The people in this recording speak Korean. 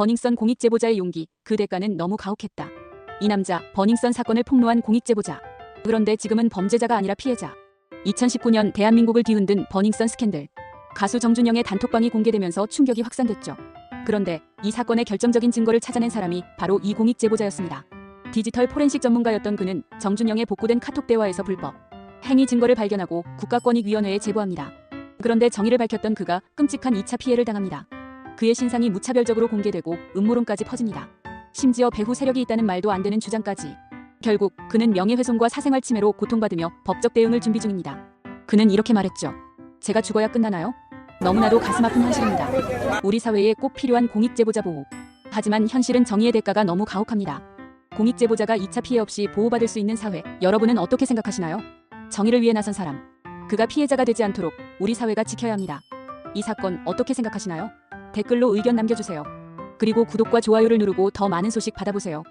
버닝썬 공익제보자의 용기, 그 대가는 너무 가혹했다. 이 남자, 버닝썬 사건을 폭로한 공익제보자. 그런데 지금은 범죄자가 아니라 피해자. 2019년 대한민국을 뒤흔든 버닝썬 스캔들. 가수 정준영의 단톡방이 공개되면서 충격이 확산됐죠. 그런데 이 사건의 결정적인 증거를 찾아낸 사람이 바로 이 공익 제보자였습니다. 디지털 포렌식 전문가였던 그는 정준영의 복구된 카톡 대화에서 불법 행위 증거를 발견하고 국가권익위원회에 제보합니다. 그런데 정의를 밝혔던 그가 끔찍한 2차 피해를 당합니다. 그의 신상이 무차별적으로 공개되고 음모론까지 퍼집니다. 심지어 배후 세력이 있다는 말도 안 되는 주장까지. 결국 그는 명예훼손과 사생활 침해로 고통받으며 법적 대응을 준비 중입니다. 그는 이렇게 말했죠. 제가 죽어야 끝나나요? 너무나도 가슴 아픈 현실입니다. 우리 사회에 꼭 필요한 공익제보자 보호. 하지만 현실은 정의의 대가가 너무 가혹합니다. 공익제보자가 2차 피해 없이 보호받을 수 있는 사회, 여러분은 어떻게 생각하시나요? 정의를 위해 나선 사람. 그가 피해자가 되지 않도록 우리 사회가 지켜야 합니다. 이 사건 어떻게 생각하시나요? 댓글로 의견 남겨주세요. 그리고 구독과 좋아요를 누르고 더 많은 소식 받아보세요.